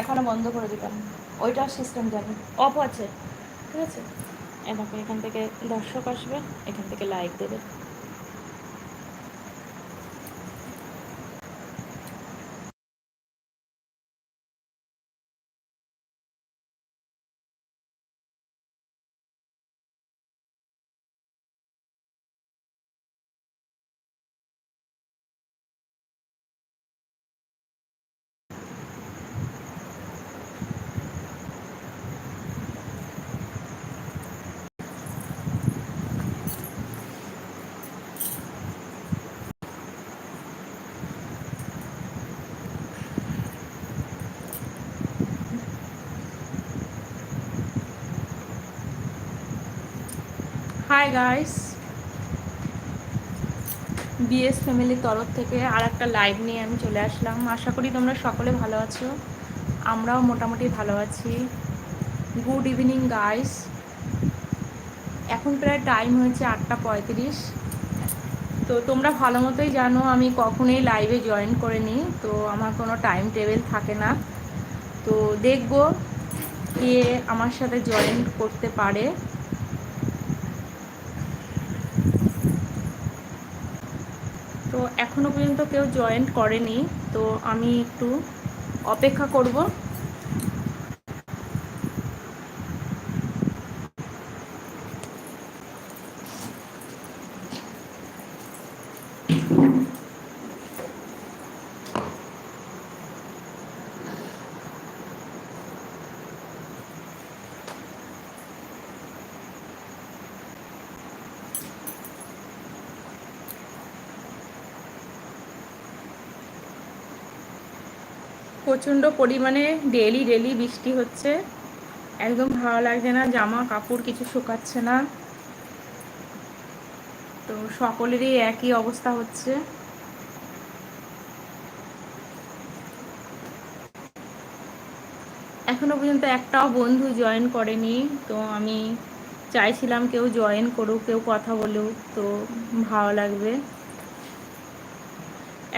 এখনও বন্ধ করে দিতাম। ওইটার সিস্টেম জানি। অফ আছে। ঠিক আছে? এখান থেকে দর্শক আসবে, এখান থেকে লাইক দেবে। হাই গাইস বিএস ফ্যামিলির তরফ থেকে আর একটা লাইভ নিয়ে আমি চলে আসলাম। আশা করি তোমরা সকলে ভালো আছো। আমরাও মোটামুটি ভালো আছি। গুড ইভিনিং গাইস এখন প্রায় টাইম হয়েছে আটটা পঁয়ত্রিশ। তো তোমরা ভালো মতোই জানো, আমি কখনোই লাইভে জয়েন করে নিই তো আমার কোনো টাইম টেবিল থাকে না। তো দেখব কে আমার সাথে জয়েন করতে পারে। তো এখনও পর্যন্ত কেউ জয়েন করেনি তো আমি একটু অপেক্ষা করব। প্রচণ্ড পরিমাণে ডেলি ডেলি বৃষ্টি হচ্ছে। একদম ভালো লাগছে না, জামা কাপড় কিছু শুকাচ্ছে না। তো সকলেরই একই অবস্থা হচ্ছে। এখনও পর্যন্ত একটাও বন্ধু জয়েন করেনি, তো আমি চাইছিলাম কেউ জয়েন করুক, কেউ কথা বলুক, তো ভালো লাগবে।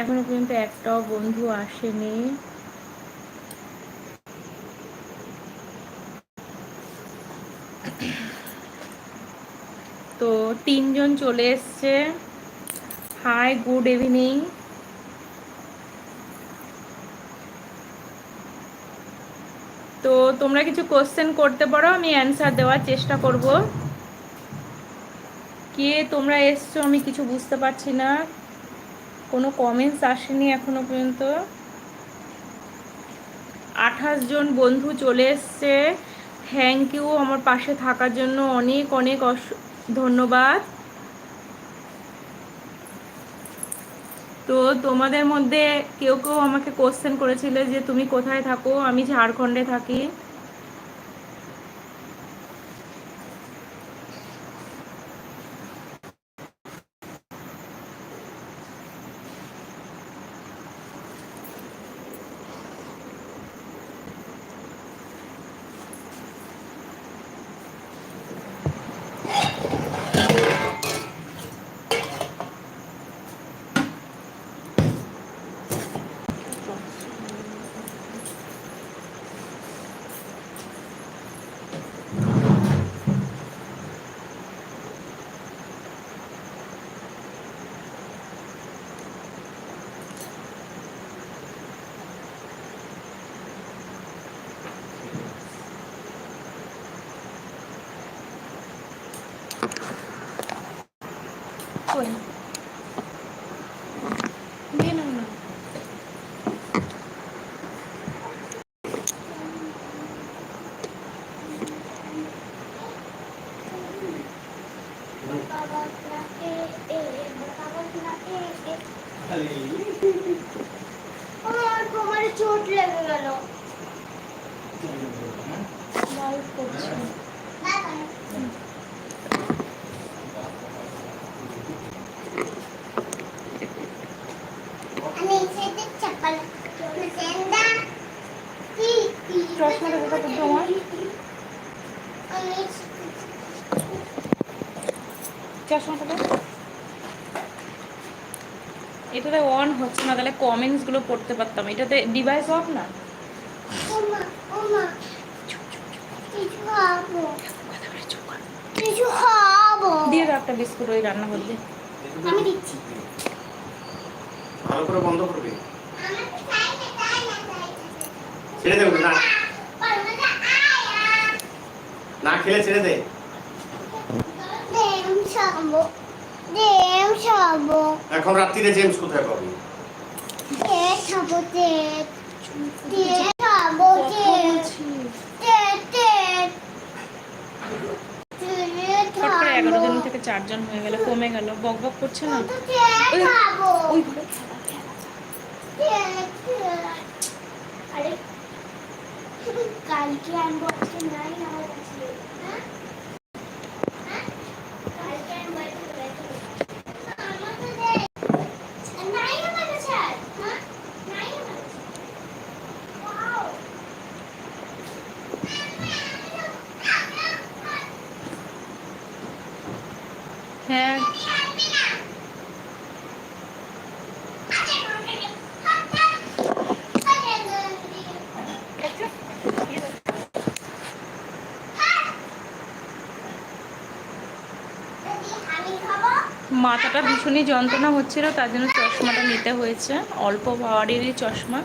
এখনও পর্যন্ত একটাও বন্ধু আসেনি। তো তিনজন চলে এসছে। হাই গুড ইভিনিং তো তোমরা কিছু কোশ্চেন করতে পারো, আমি অ্যান্সার দেওয়ার চেষ্টা করব। কে তোমরা এসছো আমি কিছু বুঝতে পারছি না। কোনো কমেন্টস আসেনি এখনও পর্যন্ত। আঠাশ জন বন্ধু চলে এসছে। থ্যাংক ইউ আমার পাশে থাকার জন্য অনেক অনেক ধন্যবাদ। তো তোমাদের মধ্যে কেউ কেউ আমাকে কোশ্চেন করেছিল যে তুমি কোথায় থাকো? আমি ঝাড়খণ্ডে থাকি। কই কোমরে চোট লেগে গেল লাইভ করছি আমি সেটা চপ্পল সেন্দা কি চশমাটা কোথা করছ আমার চশমাটা এটাতে অন হচ্ছে না তাহলে কমেন্টসগুলো পড়তে পারতাম। এটাতে ডিভাইস অফ না? দিয়ে দাও একটা বিস্কুট ওই রান্না করতে। আমি দিচ্ছি। ভালো করে বন্ধ করবি? ছেড়ে দে না না খেলে ছেড়ে দে। এখন রাত্রিরে জেমস কোথায় পাবি? এগারো জন থেকে চারজন হয়ে গেল কমে গেল বক বক করছে না? ওই দে দে আরে কালকে আনব আজকে নাই আমার কাছে হ্যাঁ হ্যাঁ? কালকে আনব আজকে নাই। আমাকে দে। নাই আমার কাছে আর, হ্যাঁ? নাই আমার কাছে। Wow! হ্যাঁ আমি খাব মাথাটা ভীষণই যন্ত্রণা হচ্ছিল তার জন্য চশমাটা নিতে হয়েছে অল্প পাওয়ারেরই চশমা।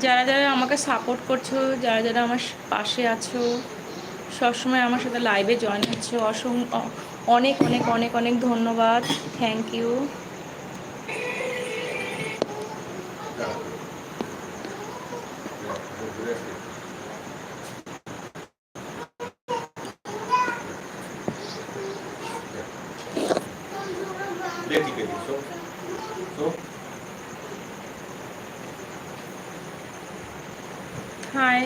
যারা যারা আমাকে সাপোর্ট করছ, যারা যারা আমার পাশে আছো, সবসময় আমার সাথে লাইভে জয়েন হচ্ছে। অসং অনেক অনেক অনেক অনেক ধন্যবাদ। থ্যাংক ইউ দে টিকে হাই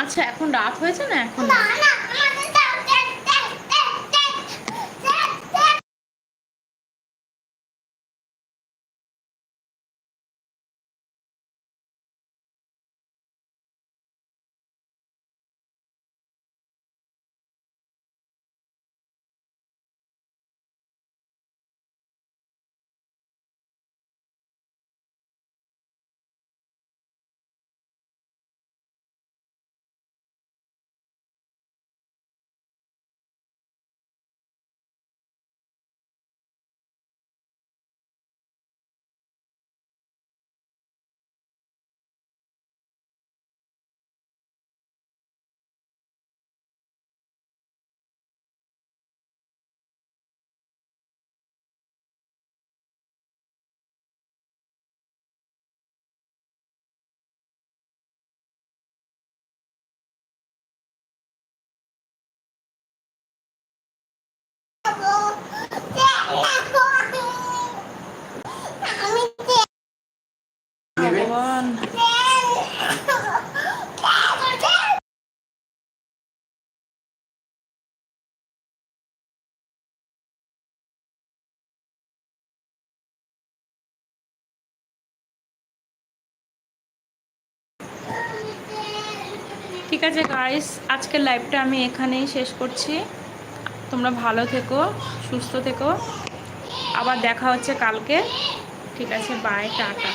আচ্ছা এখন রাত হয়েছে না এখন? ঠিক আছে গাইস আজকের লাইভটা আমি এখানেই শেষ করছি। তোমরা ভালো থেকো, সুস্থ থেকো। আবার দেখা হচ্ছে কালকে। ঠিক আছে বাই টাটা।